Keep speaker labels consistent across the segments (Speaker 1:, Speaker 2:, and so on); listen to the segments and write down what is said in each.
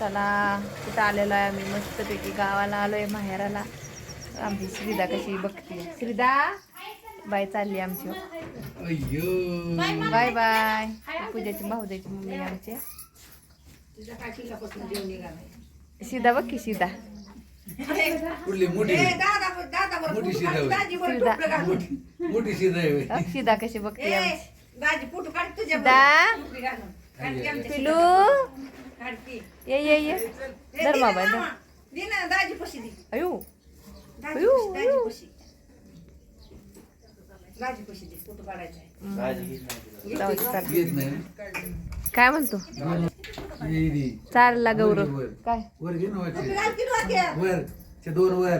Speaker 1: चला तिथं आलेलो आहे आम्ही. मस्तपैकी गावाला आलोय माहेराला. आमची श्रीदा कशी बघते. श्रीदा बाय चालली आमची. Bye bye. पूजाची भाऊजाची मम्मी आमची. सीधा बघ की सीधा. सीधा
Speaker 2: आहे
Speaker 1: कशी बघते पिलू. ये ये ये. धर मोबाईल धर.
Speaker 3: दे ना दाजी पशी दे.
Speaker 1: अयो.
Speaker 3: दाजी
Speaker 1: अयो,
Speaker 3: पशी, दाजी
Speaker 1: अयो.
Speaker 3: पशी. दाजी पशी दे फोटो काढायचा आहे.
Speaker 1: जाऊ दे, चल.
Speaker 2: येत नाही. ना.
Speaker 1: काय म्हणतो. चालला गौरव.
Speaker 2: वर,
Speaker 1: काय?
Speaker 2: वर घे ना. वर दोन वर.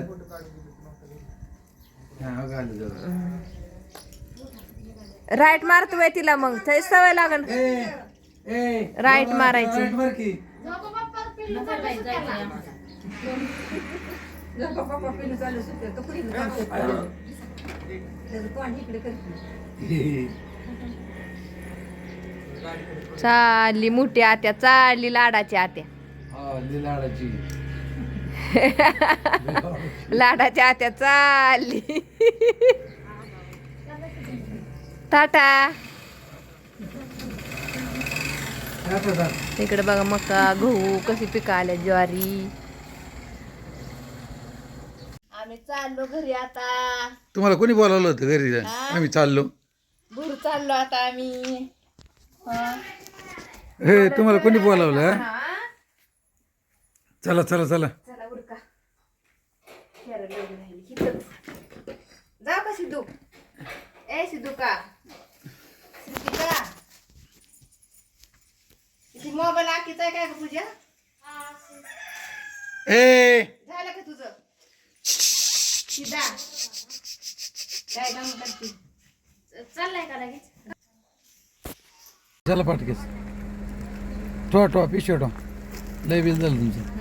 Speaker 1: राईट मारतोय तिला मग. ते सवय
Speaker 2: ए
Speaker 1: राईट मारायची.
Speaker 2: राईट मार की.
Speaker 1: चालली मोठी आत्या चालली लाडाची आत्या.
Speaker 2: हा लिलाडाची
Speaker 1: लाडाच्या आत्या चालली. टाटा
Speaker 2: आता जा.
Speaker 1: इकडे बघा मका गहू कशी पिकं आल्या ज्वारी आम्ही चाललो घरी आता
Speaker 2: तुम्हाला कोणी बोलावलं होतं घरी
Speaker 1: हा?
Speaker 2: आम्ही चाललो
Speaker 1: भूर चाललो आता आम्ही हा.
Speaker 2: हे तुम्हाला कोणी बोलावलं हा?
Speaker 1: हा?
Speaker 2: चला चला चला
Speaker 1: चला उरका. जाऊ का सिद्धू ए सिद्धू का मोबाईल आहे काय का पूजा
Speaker 2: ए
Speaker 1: झालं का तुझं काय काम करते चाललाय का लगेच
Speaker 2: चला पाठकेस ठेवा ठेवा पिशव्या ठेवा लय बिल झालं तुमचं